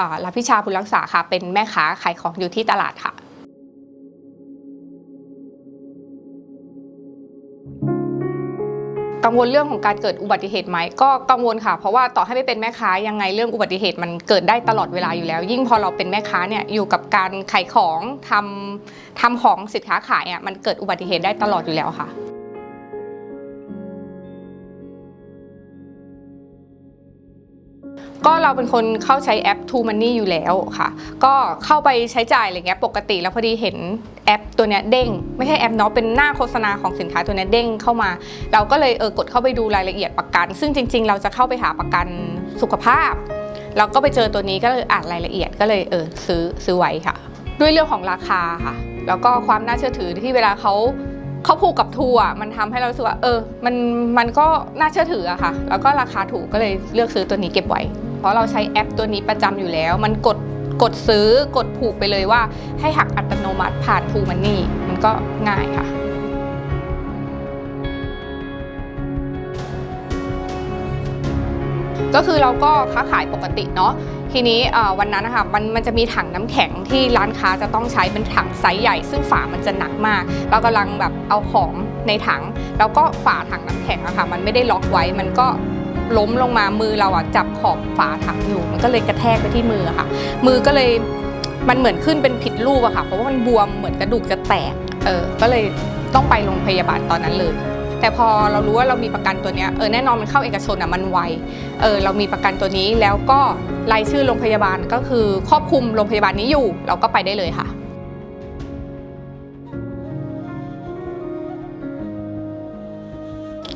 อ่ารับพิชาบุญรักษาค่ะ เป็นแม่ค้าขายของอยู่ที่ตลาดค่ะกังวลเรื่องของการเกิดอุบัติเหตุไหมก็กังวลค่ะ เพราะว่าต่อให้ไม่เป็นแม่ค้ายังไงเรื่องอุบัติเหตุมันเกิดได้ตลอดเวลาอยู่แล้ว ยิ่งพอเราเป็นแม่ค้าเนี่ยอยู่กับการขายของทำทำของสินค้าขายอะมันเกิดอุบัติเหตุได้ตลอดอยู่แล้วค่ะ ก็เราเป็นคนเข้าใช้แอป True Money อยู่แล้วค่ะ ก็เข้าไปใช้จ่ายอะไรเงี้ยปกติแล้วพอดีเห็นแอปตัวเนี้ยเด้ง ไม่ใช่แอปเนาะเป็นหน้าโฆษณาของสินค้าตัวเนี้ยเด้งเข้ามา เราก็เลยเออกดเข้าไปดูรายละเอียดประกัน ซึ่งจริง ๆ เราจะเข้าไปหาประกันสุขภาพเราก็ไปเจอตัวนี้ก็เลยอ่านรายละเอียดก็เลยเออซื้อซื้อไว้ค่ะ ด้วยเรื่องของราคาค่ะ แล้วก็ความน่าเชื่อถือที่เวลาเขาเขาผูกกับทัวร์มันทำให้เราสึกว่าเออ มันมันก็น่าเชื่อถืออะค่ะ แล้วก็ราคาถูกก็เลยเลือกซื้อตัวนี้เก็บไว้ เพราะเราใช้แอปตัวนี้ประจำอยู่แล้ว มันกดกดซื้อกดผูกไปเลยว่า ให้หักอัตโนมัติผ่านทูมันนี่มันก็ง่ายค่ะก็คือเราก็ค้าขายปกติเนาะทีนี้วันนั้นนะคะมันมันจะมีถังน้ำแข็งที่ร้านค้าจะต้องใช้เป็นถังไซส์ใหญ่ ซึ่งฝามันจะหนักมาก เรากำลังแบบเอาของในถัง แล้วก็ฝาถังน้ำแข็งอะค่ะมันไม่ได้ล็อกไว้มันก็ ล้มลงมามือเราอะจับขอบฝาถังอยู่มันก็เลยกระแทกไปที่มือค่ะ มือก็เลยมันเหมือนขึ้นเป็นผิดรูปอะค่ะ เพราะว่ามันบวมเหมือนกระดูกจะแตกเออก็เลยต้องไปโรงพยาบาลตอนนั้นเลย แต่พอเรารู้ว่าเรามีประกันตัวเนี้ยเออแน่นอนมันเข้าเอกชนอะมันไวเออเรามีประกันตัวนี้แล้วก็รายชื่อโรงพยาบาลก็คือครอบคลุมโรงพยาบาลนี้อยู่ เราก็ไปได้เลยค่ะ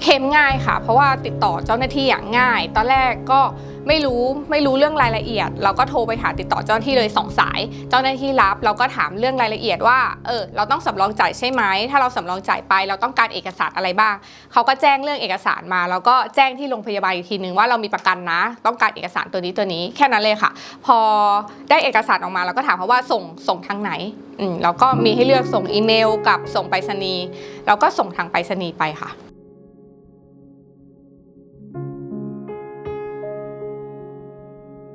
เคลมง่ายค่ะ เพราะว่าติดต่อเจ้าหน้าที่อย่างง่าย ตอนแรกก็ไม่รู้ไม่รู้เรื่องรายละเอียด เราก็โทรไปหาติดต่อเจ้าหน้าที่เลยสองสาย เจ้าหน้าที่รับเราก็ถามเรื่องรายละเอียดว่าเออเราต้องสำรองจ่ายใช่ไหมถ้าเราสำรองจ่ายไป เราต้องการเอกสารอะไรบ้างเขาก็แจ้งเรื่องเอกสารมา แล้วก็แจ้งที่โรงพยาบาลอีกทีนึงว่าเรามีประกันนะ ต้องการเอกสารตัวนี้ตัวนี้แค่นั้นเลยค่ะ พอได้เอกสารออกมาเราก็ถามเขาว่าส่งส่งทางไหนอืมแล้วก็มีให้เลือกส่งอีเมล กับส่งไปรษณีย์เราก็ส่งทางไปรษณีย์ไปค่ะ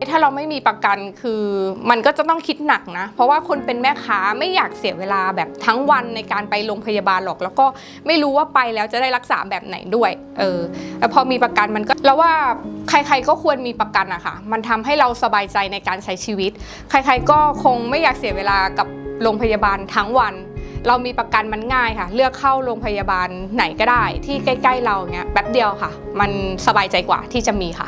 ถ้าเราไม่มีประกันคือมันก็จะต้องคิดหนักนะ เพราะว่าคนเป็นแม่ค้าไม่อยากเสียเวลาแบบทั้งวันในการไปโรงพยาบาลหรอก แล้วก็ไม่รู้ว่าไปแล้วจะได้รักษาแบบไหนด้วยเออแล้วพอมีประกันมันก็แล้วว่าใครๆก็ควรมีประกันอะค่ะมันทำให้เราสบายใจในการใช้ชีวิต ใครๆก็คงไม่อยากเสียเวลากับโรงพยาบาลทั้งวัน เรามีประกันมันง่ายค่ะ เลือกเข้าโรงพยาบาลไหนก็ได้ ที่ใกล้ ๆ เราเนี้ยแป๊บเดียวค่ะ มันสบายใจกว่าที่จะมีค่ะ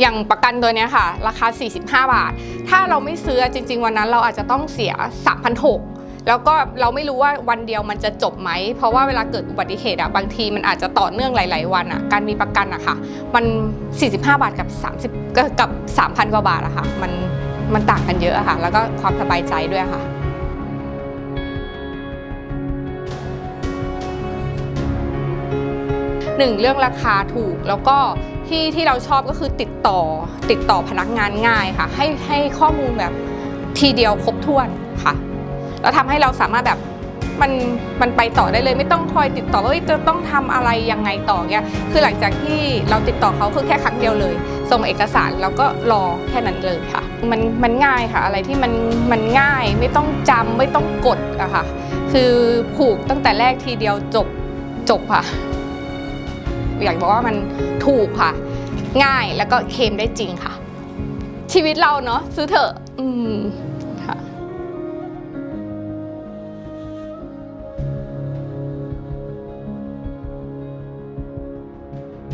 อย่างประกันตัวนี้ค่ะ ราคา 45 บาท ถ้าเราไม่ซื้อจริง ๆ วันนั้นเราอาจจะต้องเสีย 3,600แล้วก็เราไม่รู้ว่าวันเดียวมันจะจบไหม เพราะว่าเวลาเกิดอุบัติเหตุอะบางทีมันอาจจะต่อเนื่องหลาย ๆ วันอะการมีประกันอะค่ะ มัน 45 บาทกับ 30ก็กับ 3,000 กว่าบาทอะค่ะ มัน มันต่างกันเยอะอะค่ะ แล้วก็ความสบายใจด้วยค่ะหนึ่งเรื่องราคาถูกแล้วก็ ที่ที่เราชอบก็คือติดต่อติดต่อพนักงานง่ายค่ะ ให้ให้ข้อมูลแบบทีเดียวครบถ้วนค่ะแล้วทำให้เราสามารถแบบมันมันไปต่อได้เลยไม่ต้องคอยติดต่อว่าจะต้องทำอะไรยังไงต่อเงี้ยคือหลังจากที่เราติดต่อเขาคือแค่ครั้งเดียวเลย ส่งเอกสารแล้วก็รอแค่นั้นเลยค่ะ มันมันง่ายค่ะ อะไรที่มันมันง่ายไม่ต้องจำไม่ต้องกดอะค่ะ คือผูกตั้งแต่แรกทีเดียวจบจบค่ะ อยากบอกว่ามันถูกค่ะ ง่ายแล้วก็เคลมได้จริงค่ะ ชีวิตเราเนาะซื้อเถอะอืม